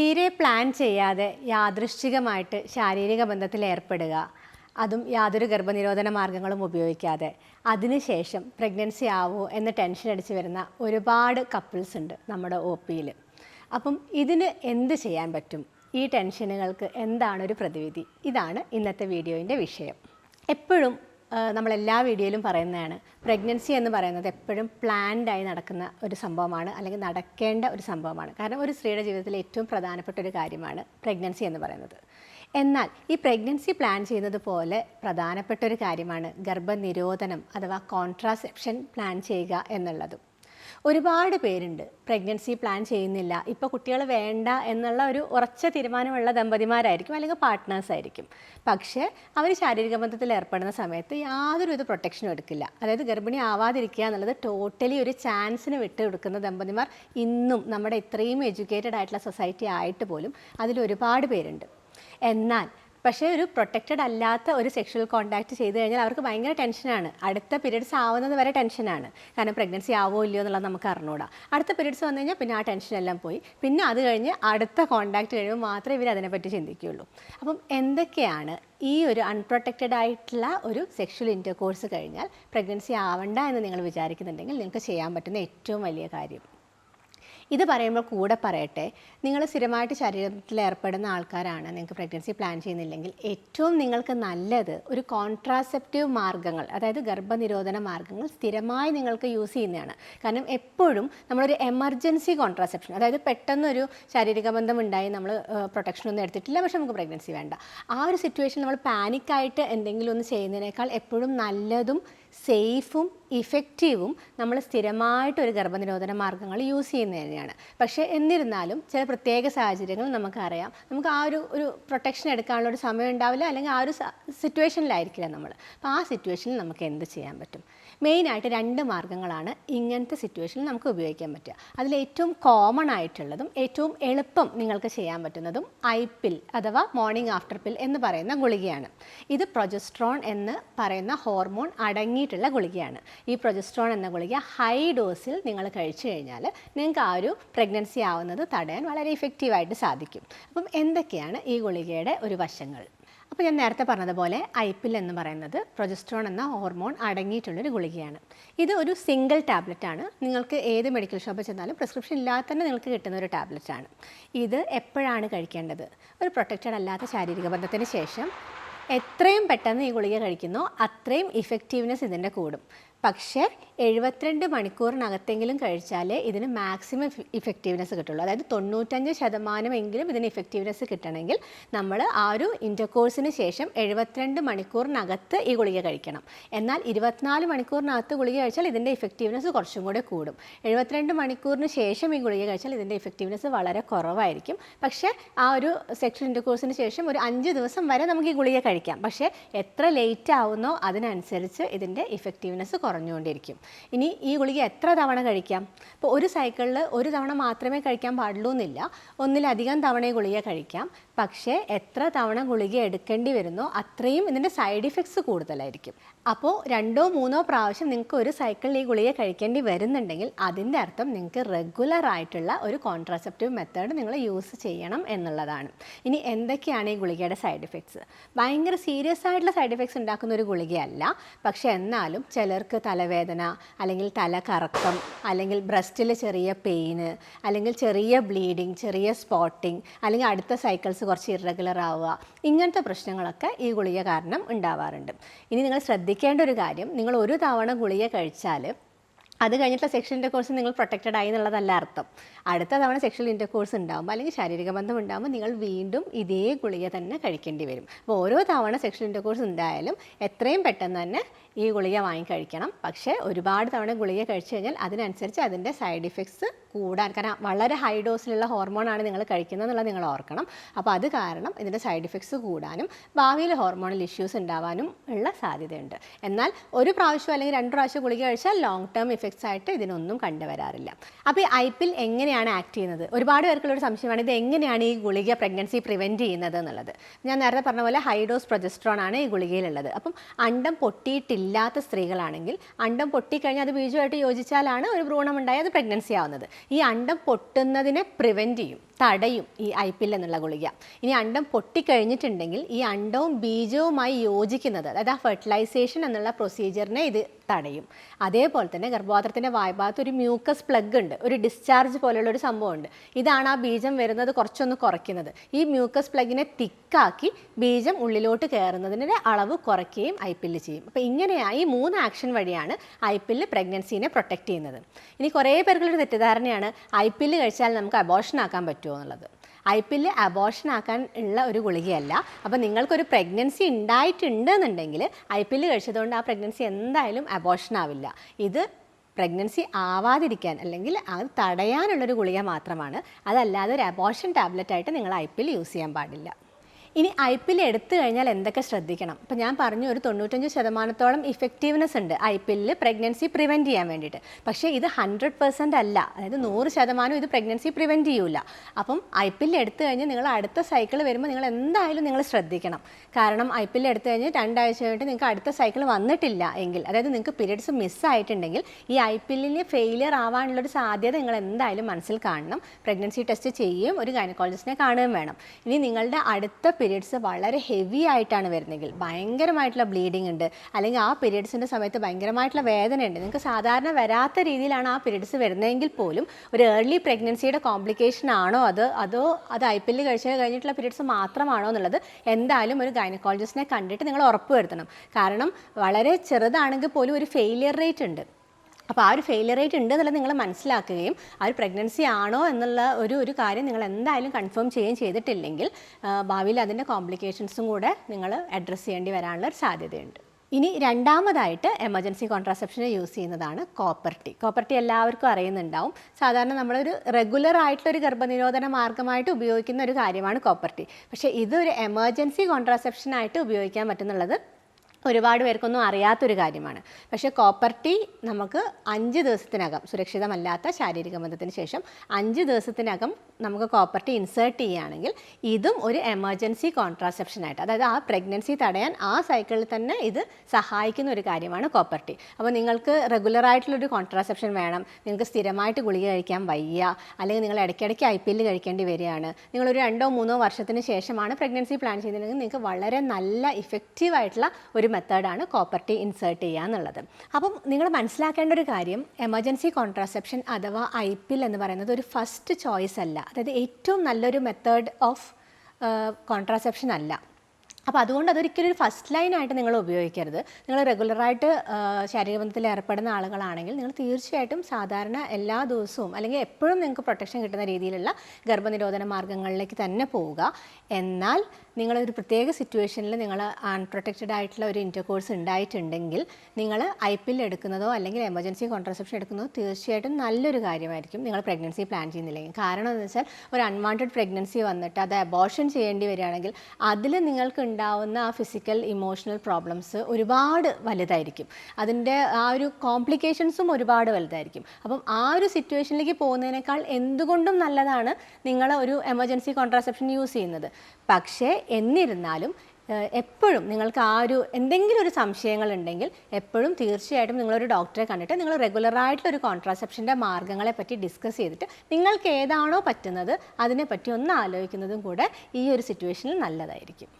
തീരെ പ്ലാൻ ചെയ്യാതെ യാദൃശ്ചികമായിട്ട് ശാരീരിക ബന്ധത്തിൽ ഏർപ്പെടുക. അതും യാതൊരു ഗർഭനിരോധന മാർഗങ്ങളും ഉപയോഗിക്കാതെ. അതിനുശേഷം പ്രഗ്നൻസി ആവോ എന്ന് ടെൻഷൻ അടിച്ച് വരുന്ന ഒരുപാട് കപ്പിൾസ് ഉണ്ട് നമ്മുടെ ഒ പിയിൽ അപ്പം ഇതിന് എന്ത് ചെയ്യാൻ പറ്റും? ഈ ടെൻഷനുകൾക്ക് എന്താണ് ഒരു പ്രതിവിധി? ഇതാണ് ഇന്നത്തെ വീഡിയോയിന്റെ വിഷയം. എപ്പോഴും നമ്മളെല്ലാ വീഡിയോയിലും പറയുന്നതാണ്. പ്രഗ്നൻസി എന്ന് പറയുന്നത് എപ്പോഴും പ്ലാൻഡായി നടക്കുന്ന ഒരു സംഭവമാണ് അല്ലെങ്കിൽ നടക്കേണ്ട ഒരു സംഭവമാണ്. കാരണം ഒരു സ്ത്രീയുടെ ജീവിതത്തിലെ ഏറ്റവും പ്രധാനപ്പെട്ട ഒരു കാര്യമാണ് പ്രഗ്നൻസി എന്ന് പറയുന്നത്. എന്നാൽ ഈ പ്രഗ്നൻസി പ്ലാൻ ചെയ്യുന്നത് പോലെ പ്രധാനപ്പെട്ട ഒരു കാര്യമാണ് ഗർഭനിരോധനം അഥവാ കോൺട്രാസെപ്ഷൻ പ്ലാൻ ചെയ്യുക എന്നുള്ളതും. ഒരുപാട് പേരുണ്ട്. പ്രഗ്നൻസി പ്ലാൻ ചെയ്യുന്നില്ല. ഇപ്പോൾ കുട്ടികൾ വേണ്ട എന്നുള്ള ഒരു ഉറച്ച തീരുമാനമുള്ള ദമ്പതിമാരായിരിക്കും അല്ലെങ്കിൽ പാർട്ട്നേഴ്സ് ആയിരിക്കും. പക്ഷേ അവർ ശാരീരിക ബന്ധത്തിൽ ഏർപ്പെടുന്ന സമയത്ത് യാതൊരു വിധ പ്രൊട്ടക്ഷനും എടുക്കില്ല. അതായത് ഗർഭിണി ആവാതിരിക്കുക എന്നുള്ളത് ടോട്ടലി ഒരു ചാൻസിന് വിട്ട് കൊടുക്കുന്ന ദമ്പതിമാർ ഇന്നും നമ്മുടെ ഇത്രയും എഡ്യൂക്കേറ്റഡ് ആയിട്ടുള്ള സൊസൈറ്റി ആയിട്ട് പോലും അതിൽ ഒരുപാട് പേരുണ്ട്. എന്നാൽ പക്ഷേ ഒരു പ്രൊട്ടക്റ്റഡ് അല്ലാത്ത ഒരു സെക്ഷൽ കോൺടാക്ട് ചെയ്ത് കഴിഞ്ഞാൽ അവർക്ക് ഭയങ്കര ടെൻഷനാണ് അടുത്ത പീരീഡ്സ് ആവുന്നത് വരെ ടെൻഷനാണ് കാരണം പ്രഗ്നൻസി ആവോ ഇല്ലയോ എന്നുള്ളത് നമുക്ക് അറിഞ്ഞൂടാ. അടുത്ത പീരീഡ്സ് വന്നു കഴിഞ്ഞാൽ പിന്നെ ആ ടെൻഷനെല്ലാം പോയി. പിന്നെ അത് കഴിഞ്ഞ് അടുത്ത കോൺടാക്ട് കഴിയുമ്പോൾ മാത്രമേ ഇവർ അതിനെപ്പറ്റി ചിന്തിക്കുകയുള്ളൂ. അപ്പം എന്തൊക്കെയാണ് ഈ ഒരു അൺപ്രൊട്ടക്റ്റഡ് ആയിട്ടുള്ള ഒരു സെക്ഷൽ ഇന്റർകോഴ്സ് കഴിഞ്ഞാൽ പ്രഗ്നൻസി ആവണ്ട എന്ന് നിങ്ങൾ വിചാരിക്കുന്നുണ്ടെങ്കിൽ നിങ്ങൾക്ക് ചെയ്യാൻ പറ്റുന്ന ഏറ്റവും വലിയ കാര്യം. ഇത് പറയുമ്പോൾ കൂടെ പറയട്ടെ നിങ്ങൾ സ്ഥിരമായിട്ട് ശരീരത്തിൽ ഏർപ്പെടുന്ന ആൾക്കാരാണ് നിങ്ങൾക്ക് പ്രഗ്നൻസി പ്ലാൻ ചെയ്യുന്നില്ലെങ്കിൽ ഏറ്റവും നിങ്ങൾക്ക് നല്ലത് ഒരു കോൺട്രാസെപ്റ്റീവ് മാർഗങ്ങൾ അതായത് ഗർഭനിരോധന മാർഗങ്ങൾ സ്ഥിരമായി നിങ്ങൾക്ക് യൂസ് ചെയ്യുന്നതാണ്. കാരണം എപ്പോഴും നമ്മളൊരു എമർജൻസി കോൺട്രാസെപ്ഷൻ അതായത് പെട്ടെന്നൊരു ശാരീരിക ബന്ധം ഉണ്ടായി നമ്മൾ പ്രൊട്ടക്ഷൻ ഒന്നും എടുത്തിട്ടില്ല പക്ഷെ നമുക്ക് പ്രഗ്നൻസി വേണ്ട. ആ ഒരു സിറ്റുവേഷൻ നമ്മൾ പാനിക്കായിട്ട് എന്തെങ്കിലും ഒന്ന് ചെയ്യുന്നതിനേക്കാൾ എപ്പോഴും നല്ലതും സേഫും ഇഫക്റ്റീവും നമ്മൾ സ്ഥിരമായിട്ട് ഒരു ഗർഭനിരോധന മാർഗങ്ങൾ യൂസ് ചെയ്യുന്നത് തന്നെയാണ്. പക്ഷേ എന്നിരുന്നാലും ചില പ്രത്യേക സാഹചര്യങ്ങൾ നമുക്കറിയാം. നമുക്ക് ആ ഒരു ഒരു പ്രൊട്ടക്ഷൻ എടുക്കാനുള്ള ഒരു സമയം ഉണ്ടാവില്ല. അല്ലെങ്കിൽ ആ ഒരു സിറ്റുവേഷനിലായിരിക്കില്ല നമ്മൾ. അപ്പോൾ ആ സിറ്റുവേഷനിൽ നമുക്ക് എന്ത് ചെയ്യാൻ പറ്റും? മെയിനായിട്ട് രണ്ട് മാർഗങ്ങളാണ് ഇങ്ങനത്തെ സിറ്റുവേഷനിൽ നമുക്ക് ഉപയോഗിക്കാൻ പറ്റുക. അതിൽ ഏറ്റവും കോമൺ ആയിട്ടുള്ളതും ഏറ്റവും എളുപ്പം നിങ്ങൾക്ക് ചെയ്യാൻ പറ്റുന്നതും ഐ പിൽ അഥവാ മോർണിംഗ് ആഫ്റ്റർ പിൽ എന്ന് പറയുന്ന ഗുളികയാണ്. ഇത് പ്രൊജസ്ട്രോൺ എന്ന് പറയുന്ന ഹോർമോൺ അടങ്ങിയിട്ടുള്ള ഗുളികയാണ്. ഈ പ്രൊജസ്ട്രോൺ എന്ന ഗുളിക ഹൈ ഡോസിൽ നിങ്ങൾ കഴിച്ചു കഴിഞ്ഞാൽ നിങ്ങൾക്ക് ആ ഒരു പ്രഗ്നൻസി ആവുന്നത് തടയാൻ വളരെ ഇഫക്റ്റീവായിട്ട് സാധിക്കും. അപ്പം എന്തൊക്കെയാണ് ഈ ഗുളികയുടെ ഒരു വശങ്ങൾ? അപ്പോൾ ഞാൻ നേരത്തെ പറഞ്ഞതുപോലെ ഐപ്പിൽ എന്ന് പറയുന്നത് പ്രൊജസ്ട്രോൺ എന്ന ഹോർമോൺ അടങ്ങിയിട്ടുള്ളൊരു ഗുളികയാണ്. ഇത് ഒരു സിംഗിൾ ടാബ്ലറ്റ് ആണ്. നിങ്ങൾക്ക് ഏത് മെഡിക്കൽ ഷോപ്പിൽ ചെന്നാലും പ്രിസ്ക്രിപ്ഷൻ ഇല്ലാതെ തന്നെ നിങ്ങൾക്ക് കിട്ടുന്ന ഒരു ടാബ്ലറ്റ് ആണ്. ഇത് എപ്പോഴാണ് കഴിക്കേണ്ടത്? ഒരു പ്രൊട്ടക്റ്റഡ് അല്ലാത്ത ശാരീരിക ബന്ധത്തിന് ശേഷം എത്രയും പെട്ടെന്ന് ഈ ഗുളിക കഴിക്കുന്നോ അത്രയും ഇഫക്റ്റീവ്നെസ് ഇതിന്റെ കൂടും. പക്ഷേ എഴുപത്തിരണ്ട് മണിക്കൂറിനകത്തെങ്കിലും കഴിച്ചാലേ ഇതിന് മാക്സിമം ഇഫക്റ്റീവ്നെസ് കിട്ടുള്ളൂ. അതായത് തൊണ്ണൂറ്റഞ്ച് ശതമാനമെങ്കിലും ഇതിന് ഇഫക്റ്റീവ്നെസ് കിട്ടണമെങ്കിൽ നമ്മൾ ആ ഒരു ഇന്റർകോഴ്സിന് ശേഷം എഴുപത്തിരണ്ട് മണിക്കൂറിനകത്ത് ഈ ഗുളിക കഴിക്കണം. എന്നാൽ ഇരുപത്തിനാല് മണിക്കൂറിനകത്ത് ഗുളിക കഴിച്ചാൽ ഇതിന്റെ ഇഫക്റ്റീവ്നെസ് കുറച്ചും കൂടെ കൂടും. എഴുപത്തിരണ്ട് മണിക്കൂറിന് ശേഷം ഈ ഗുളിക കഴിച്ചാൽ ഇതിന്റെ ഇഫക്റ്റീവ്നെസ് വളരെ കുറവായിരിക്കും. പക്ഷേ ആ ഒരു സെക്ഷൽ ഇന്റർകോഴ്സിന് ശേഷം ഒരു അഞ്ച് ദിവസം വരെ നമുക്ക് ഈ ഗുളിക കഴിക്കാം. പക്ഷേ എത്ര ലേറ്റ് ആവുന്നോ അതിനനുസരിച്ച് ഇതിന്റെ ഇഫക്റ്റീവ്നെസ് കുറഞ്ഞുകൊണ്ടിരിക്കും. ഇനി ഈ ഗുളിക എത്ര തവണ കഴിക്കാം? ഇപ്പോൾ ഒരു സൈക്കിളിൽ ഒരു തവണ മാത്രമേ കഴിക്കാൻ പാടുള്ളൂ എന്നില്ല ഒന്നിലധികം തവണ ഗുളിക കഴിക്കാം. പക്ഷേ എത്ര തവണ ഗുളിക എടുക്കേണ്ടി വരുന്നോ അത്രയും ഇതിന്റെ സൈഡ് ഇഫക്ട്സ് കൂടുതലായിരിക്കും. അപ്പോൾ രണ്ടോ മൂന്നോ പ്രാവശ്യം നിങ്ങൾക്ക് ഒരു സൈക്കിളിൽ ഈ ഗുളിക കഴിക്കേണ്ടി വരുന്നുണ്ടെങ്കിൽ അതിന്റെ അർത്ഥം നിങ്ങൾക്ക് റെഗുലർ ആയിട്ടുള്ള ഒരു കോൺട്രാസെപ്റ്റീവ് മെത്തേഡ് നിങ്ങൾ യൂസ് ചെയ്യണം എന്നുള്ളതാണ്. ഇനി എന്തൊക്കെയാണ് ഈ ഗുളികയുടെ സൈഡ് ഇഫക്ട്സ് ഭയങ്കര സീരിയസ് ആയിട്ടുള്ള സൈഡ് ഇഫക്ട്സ് ഉണ്ടാക്കുന്ന ഒരു ഗുളികയല്ല. പക്ഷേ എന്നാലും ചിലർക്ക് തലവേദന അല്ലെങ്കിൽ തല കറക്കം അല്ലെങ്കിൽ ബ്രസ്റ്റിൽ ചെറിയ പെയിന് അല്ലെങ്കിൽ ചെറിയ ബ്ലീഡിങ് ചെറിയ സ്പോട്ടിങ് അല്ലെങ്കിൽ അടുത്ത സൈക്കിൾസ് കുറച്ച് ഇറഗുലർ ആവുക. ഇങ്ങനത്തെ പ്രശ്നങ്ങളൊക്കെ ഈ ഗുളിക കാരണം ഉണ്ടാവാറുണ്ട്. ഇനി നിങ്ങൾ ശ്രദ്ധിക്കേണ്ട ഒരു കാര്യം നിങ്ങൾ ഒരു തവണ ഗുളിക കഴിച്ചാൽ അത് കഴിഞ്ഞിട്ടുള്ള സെക്ഷൽ ഇന്റർകോഴ്സ് നിങ്ങൾ പ്രൊട്ടക്റ്റഡ് ആയി എന്നുള്ളതല്ല അർത്ഥം. അടുത്ത തവണ സെക്ഷൽ ഇന്റർകോഴ്സ് ഉണ്ടാകുമ്പോൾ അല്ലെങ്കിൽ ശാരീരിക ബന്ധം ഉണ്ടാകുമ്പോൾ നിങ്ങൾ വീണ്ടും ഇതേ ഗുളിക തന്നെ കഴിക്കേണ്ടി വരും. അപ്പോൾ ഓരോ തവണ സെക്ഷൽ ഇന്റർകോഴ്സ് ഉണ്ടായാലും എത്രയും പെട്ടെന്ന് തന്നെ ഈ ഗുളിക വാങ്ങി കഴിക്കണം. പക്ഷേ ഒരുപാട് തവണ ഗുളിക കഴിച്ചു കഴിഞ്ഞാൽ അതിനനുസരിച്ച് അതിന്റെ സൈഡ് ഇഫക്ട്സ് കൂടാൻ. കാരണം വളരെ ഹൈ ഡോസിലുള്ള ഹോർമോണാണ് നിങ്ങൾ കഴിക്കുന്നത് എന്നുള്ളത് നിങ്ങൾ ഓർക്കണം. അപ്പോൾ അത് കാരണം ഇതിന്റെ സൈഡ് ഇഫക്ട്സ് കൂടാനും ഭാവിയിൽ ഹോർമോണൽ ഇഷ്യൂസ് ഉണ്ടാവാനും ഉള്ള സാധ്യതയുണ്ട്. എന്നാൽ ഒരു പ്രാവശ്യം അല്ലെങ്കിൽ രണ്ട് പ്രാവശ്യം ഗുളിക കഴിച്ചാൽ ലോങ് ടേം ഇഫക്ട്സ് ആയിട്ട് ഇതിനൊന്നും കണ്ടുവരാറില്ല. അപ്പോൾ ഈ ഐ പിൽ എങ്ങനെയാണ് ആക്ട് ചെയ്യുന്നത്? ഒരുപാട് പേർക്കുള്ളൊരു സംശയമാണ് ഇത് എങ്ങനെയാണ് ഈ ഗുളിക പ്രഗ്നൻസി പ്രിവെന്റ് ചെയ്യുന്നത് എന്നുള്ളത്. ഞാൻ നേരത്തെ പറഞ്ഞ പോലെ ഹൈ ഡോസ് പ്രൊജസ്ട്രോൺ ആണ് ഈ ഗുളികയിലുള്ളത്. അപ്പം അണ്ടം പൊട്ടിയിട്ടില്ലാത്ത സ്ത്രീകളാണെങ്കിൽ അണ്ടം പൊട്ടിക്കഴിഞ്ഞാൽ അത് ബീജമായിട്ട് യോജിച്ചാലാണ് ഒരു ഭ്രൂണം ഉണ്ടായി അത് പ്രഗ്നൻസി ആവുന്നത്. ഈ അണ്ടം പൊട്ടുന്നതിനെ പ്രിവെന്റ് ചെയ്യും തടയും ഈ ഐ പിൽ എന്നുള്ള ഗുളിക. ഇനി അണ്ടം പൊട്ടിക്കഴിഞ്ഞിട്ടുണ്ടെങ്കിൽ ഈ അണ്ടവും ബീജവുമായി യോജിക്കുന്നത് അതായത് ആ ഫെർട്ടിലൈസേഷൻ എന്നുള്ള പ്രൊസീജിയറിനെ ഇത് തടയും. അതേപോലെ തന്നെ ഗർഭപാത്രത്തിന്റെ വായ്ഭാഗത്ത് ഒരു മ്യൂക്കസ് പ്ലഗ് ഉണ്ട് ഒരു ഡിസ്ചാർജ് പോലെയുള്ള ഒരു സംഭവമുണ്ട്. ഇതാണ് ആ ബീജം വരുന്നത് കുറച്ചൊന്ന് കുറയ്ക്കുന്നത്. ഈ മ്യൂക്കസ് പ്ലഗിനെ തിക്കാക്കി ബീജം ഉള്ളിലോട്ട് കയറുന്നതിന്റെ അളവ് കുറയ്ക്കുകയും ഐ പില്ല് ചെയ്യും. അപ്പോൾ ഇങ്ങനെയായി മൂന്ന് ആക്ഷൻ വഴിയാണ് ഐ പില്ല് പ്രഗ്നൻസിനെ പ്രൊട്ടക്റ്റ് ചെയ്യുന്നത്. ഇനി കുറേ പേർക്കുള്ളൊരു തെറ്റിദ്ധാരണയാണ് ഐ പില്ല് കഴിച്ചാൽ നമുക്ക് അബോർഷൻ ആക്കാൻ പറ്റുമോ എന്നുള്ളത്. ഐ പില്ല് അബോഷൻ ആക്കാൻ ഉള്ള ഒരു ഗുളികയല്ല. അപ്പോൾ നിങ്ങൾക്കൊരു പ്രഗ്നൻസി ഉണ്ടായിട്ടുണ്ട് എന്നുണ്ടെങ്കിൽ ഐ പില്ല് കഴിച്ചതുകൊണ്ട് ആ പ്രഗ്നൻസി എന്തായാലും അബോർഷൻ ആവില്ല. ഇത് പ്രഗ്നൻസി ആവാതിരിക്കാൻ അല്ലെങ്കിൽ അത് തടയാനുള്ളൊരു ഗുളിക മാത്രമാണ്. അതല്ലാതെ ഒരു അബോർഷൻ ടാബ്ലറ്റ് ആയിട്ട് നിങ്ങൾ ഐ പില്ല് യൂസ് ചെയ്യാൻ പാടില്ല. ഇനി ഐ പി എൽ എടുത്തു കഴിഞ്ഞാൽ എന്തൊക്കെ ശ്രദ്ധിക്കണം? ഇപ്പം ഞാൻ പറഞ്ഞു ഒരു തൊണ്ണൂറ്റഞ്ച് ശതമാനത്തോളം ഇഫക്റ്റീവ്നെസ് ഉണ്ട് ഐ പി എല്ലിൽ പ്രഗ്നൻസി പ്രിവെന്റ് ചെയ്യാൻ വേണ്ടിയിട്ട്. പക്ഷേ ഇത് ഹൺഡ്രഡ് പെർസെന്റ് അല്ല. അതായത് നൂറ് ശതമാനം ഇത് പ്രഗ്നൻസി പ്രിവെന്റ് ചെയ്യൂല. അപ്പം ഐ പി എൽ എടുത്തു കഴിഞ്ഞ് നിങ്ങൾ അടുത്ത സൈക്കിൾ വരുമ്പോൾ നിങ്ങൾ എന്തായാലും നിങ്ങൾ ശ്രദ്ധിക്കണം. കാരണം ഐ പി എൽ എടുത്തു കഴിഞ്ഞ് രണ്ടാഴ്ച കഴിഞ്ഞിട്ട് നിങ്ങൾക്ക് അടുത്ത സൈക്കിൾ വന്നിട്ടില്ല എങ്കിൽ അതായത് നിങ്ങൾക്ക് പീരീഡ്സ് മിസ്സായിട്ടുണ്ടെങ്കിൽ ഈ ഐ പി എല്ലിന് ഫെയിലിയർ ആവാനുള്ളൊരു സാധ്യത നിങ്ങൾ എന്തായാലും മനസ്സിൽ കാണണം. പ്രഗ്നൻസി ടെസ്റ്റ് ചെയ്യുകയും ഒരു ഗൈനക്കോളജിസ്റ്റിനെ കാണുകയും വേണം. ഇനി നിങ്ങളുടെ അടുത്ത പീരിയഡ്സ് വളരെ ഹെവി ആയിട്ടാണ് വരുന്നതെങ്കിൽ ഭയങ്കരമായിട്ടുള്ള ബ്ലീഡിംഗ് ഉണ്ട്. അല്ലെങ്കിൽ ആ പീരീഡ്സിന്റെ സമയത്ത് ഭയങ്കരമായിട്ടുള്ള വേദന ഉണ്ട്. നിങ്ങൾക്ക് സാധാരണ വരാത്ത രീതിയിലാണ് ആ പീരീഡ്സ് വരുന്നതെങ്കിൽ പോലും ഒരു ഏർലി പ്രഗ്നൻസിയുടെ കോംപ്ലിക്കേഷൻ ആണോ അത്? അതോ അത് ഐ പി എല്ലിൽ കഴിച്ച് കഴിഞ്ഞിട്ടുള്ള പീരീഡ്സ് മാത്രമാണോ എന്നുള്ളത് എന്തായാലും ഒരു ഗൈനക്കോളജിസ്റ്റിനെ കണ്ടിട്ട് നിങ്ങൾ ഉറപ്പ് വരുത്തണം കാരണം വളരെ ചെറുതാണെങ്കിൽ പോലും ഒരു ഫെയിലിയർ റേറ്റ് ഉണ്ട്. അപ്പോൾ ആ ഒരു ഫെയിലിയർ റേറ്റ് ഉണ്ട് എന്നുള്ളത് നിങ്ങൾ മനസ്സിലാക്കുകയും ആ ഒരു പ്രഗ്നൻസി ആണോ എന്നുള്ള ഒരു ഒരു കാര്യം നിങ്ങൾ എന്തായാലും കൺഫേം ചെയ്യുകയും ചെയ്തിട്ടില്ലെങ്കിൽ ഭാവിയിൽ അതിന്റെ കോംപ്ലിക്കേഷൻസും കൂടെ നിങ്ങൾ അഡ്രസ്സ് ചെയ്യേണ്ടി വരാനുള്ള ഒരു സാധ്യതയുണ്ട്. ഇനി രണ്ടാമതായിട്ട് എമർജൻസി കോൺട്രാസെപ്ഷന് യൂസ് ചെയ്യുന്നതാണ് കോപ്പർട്ടി കോപ്പർട്ടി എല്ലാവർക്കും അറിയുന്നുണ്ടാവും. സാധാരണ നമ്മളൊരു റെഗുലർ ആയിട്ടുള്ളൊരു ഗർഭനിരോധന മാർഗമായിട്ട് ഉപയോഗിക്കുന്ന ഒരു കാര്യമാണ് കോപ്പർട്ടി പക്ഷേ ഇതൊരു എമർജൻസി കോൺട്രാസെപ്ഷനായിട്ട് ഉപയോഗിക്കാൻ പറ്റുന്നുള്ളത് ഒരുപാട് പേർക്കൊന്നും അറിയാത്തൊരു കാര്യമാണ്. പക്ഷേ കോപ്പർ ടീ നമുക്ക് അഞ്ച് ദിവസത്തിനകം സുരക്ഷിതമല്ലാത്ത ശാരീരിക ബന്ധത്തിന് ശേഷം അഞ്ച് ദിവസത്തിനകം നമുക്ക് കോപ്പർ ടീ ഇൻസേർട്ട് ചെയ്യുകയാണെങ്കിൽ ഇതും ഒരു എമർജൻസി കോൺട്രാസെപ്ഷൻ കോൺട്രാസെപ്ഷനായിട്ട് അതായത് ആ പ്രഗ്നൻസി തടയാൻ ആ സൈക്കിളിൽ തന്നെ ഇത് സഹായിക്കുന്ന ഒരു കാര്യമാണ് കോപ്പർ ടീ അപ്പോൾ നിങ്ങൾക്ക് റെഗുലറായിട്ടുള്ളൊരു കോൺട്രാസെപ്ഷൻ വേണം നിങ്ങൾക്ക് സ്ഥിരമായിട്ട് ഗുളിക കഴിക്കാൻ വയ്യ അല്ലെങ്കിൽ നിങ്ങൾ ഇടയ്ക്കിടയ്ക്ക് ഐ പി എല്ലിൽ കഴിക്കേണ്ടി വരികയാണ് നിങ്ങളൊരു രണ്ടോ മൂന്നോ വർഷത്തിന് ശേഷമാണ് പ്രഗ്നൻസി പ്ലാൻ ചെയ്യുന്നതെങ്കിൽ നിങ്ങൾക്ക് വളരെ നല്ല ഇഫക്റ്റീവായിട്ടുള്ള ഒരു മെത്തേഡാണ് കോപ്പർ ടീ ഇൻസേർട്ട് ചെയ്യുക എന്നുള്ളത്. അപ്പം നിങ്ങൾ മനസ്സിലാക്കേണ്ട ഒരു കാര്യം എമർജൻസി കോൺട്രാസെപ്ഷൻ അഥവാ ഐ പി എൽ എന്ന് പറയുന്നത് ഒരു ഫസ്റ്റ് ചോയ്സ് അല്ല. അതായത് ഏറ്റവും നല്ലൊരു മെത്തേഡ് ഓഫ് കോൺട്രാസെപ്ഷൻ അല്ല. അപ്പോൾ അതുകൊണ്ട് അതൊരിക്കലും ഒരു ഫസ്റ്റ് ലൈനായിട്ട് നിങ്ങൾ ഉപയോഗിക്കരുത്. നിങ്ങൾ റെഗുലറായിട്ട് ശാരീരബന്ധത്തിൽ ഏർപ്പെടുന്ന ആളുകളാണെങ്കിൽ നിങ്ങൾ തീർച്ചയായിട്ടും സാധാരണ എല്ലാ ദിവസവും അല്ലെങ്കിൽ എപ്പോഴും നിങ്ങൾക്ക് പ്രൊട്ടക്ഷൻ കിട്ടുന്ന രീതിയിലുള്ള ഗർഭനിരോധന മാർഗങ്ങളിലേക്ക് തന്നെ പോവുക. എന്നാൽ നിങ്ങളൊരു പ്രത്യേക സിറ്റുവേഷനിൽ നിങ്ങൾ അൺപ്രൊട്ടക്റ്റഡ് ആയിട്ടുള്ള ഒരു ഇന്റർകോഴ്സ് ഉണ്ടായിട്ടുണ്ടെങ്കിൽ നിങ്ങൾ ഐ പിൽ എടുക്കുന്നതോ അല്ലെങ്കിൽ എമർജൻസി കോൺട്രസെപ്ഷൻ എടുക്കുന്നതോ തീർച്ചയായിട്ടും നല്ലൊരു കാര്യമായിരിക്കും നിങ്ങൾ പ്രഗ്നൻസി പ്ലാൻ ചെയ്യുന്നില്ലെങ്കിൽ. കാരണം എന്ന് വെച്ചാൽ ഒരു അൺവാണ്ടഡ് പ്രഗ്നൻസി വന്നിട്ട് അത് അബോർഷൻ ചെയ്യേണ്ടി വരികയാണെങ്കിൽ അതിൽ നിങ്ങൾക്ക് ഉണ്ടാവുന്ന ആ ഫിസിക്കൽ ഇമോഷണൽ പ്രോബ്ലംസ് ഒരുപാട് വലുതായിരിക്കും. അതിന്റെ ആ ഒരു കോംപ്ലിക്കേഷൻസും ഒരുപാട് വലുതായിരിക്കും. അപ്പം ആ ഒരു സിറ്റുവേഷനിലേക്ക് പോകുന്നതിനേക്കാൾ എന്തുകൊണ്ടും നല്ലതാണ് നിങ്ങൾ ഒരു എമർജൻസി കോൺട്രാസെപ്ഷൻ യൂസ് ചെയ്യുന്നത്. പക്ഷേ എന്നിരുന്നാലും എപ്പോഴും നിങ്ങൾക്ക് ആ ഒരു എന്തെങ്കിലും ഒരു സംശയങ്ങൾ ഉണ്ടെങ്കിൽ എപ്പോഴും തീർച്ചയായിട്ടും നിങ്ങളൊരു ഡോക്ടറെ കണ്ടിട്ട് നിങ്ങൾ റെഗുലറായിട്ടുള്ള ഒരു കോൺട്രാസെപ്ഷന്റെ മാർഗങ്ങളെ പറ്റി ഡിസ്കസ് ചെയ്തിട്ട് നിങ്ങൾക്ക് ഏതാണോ പറ്റുന്നത് അതിനെപ്പറ്റി ഒന്ന് ആലോചിക്കുന്നതും കൂടെ ഈ ഒരു സിറ്റുവേഷനിൽ നല്ലതായിരിക്കും.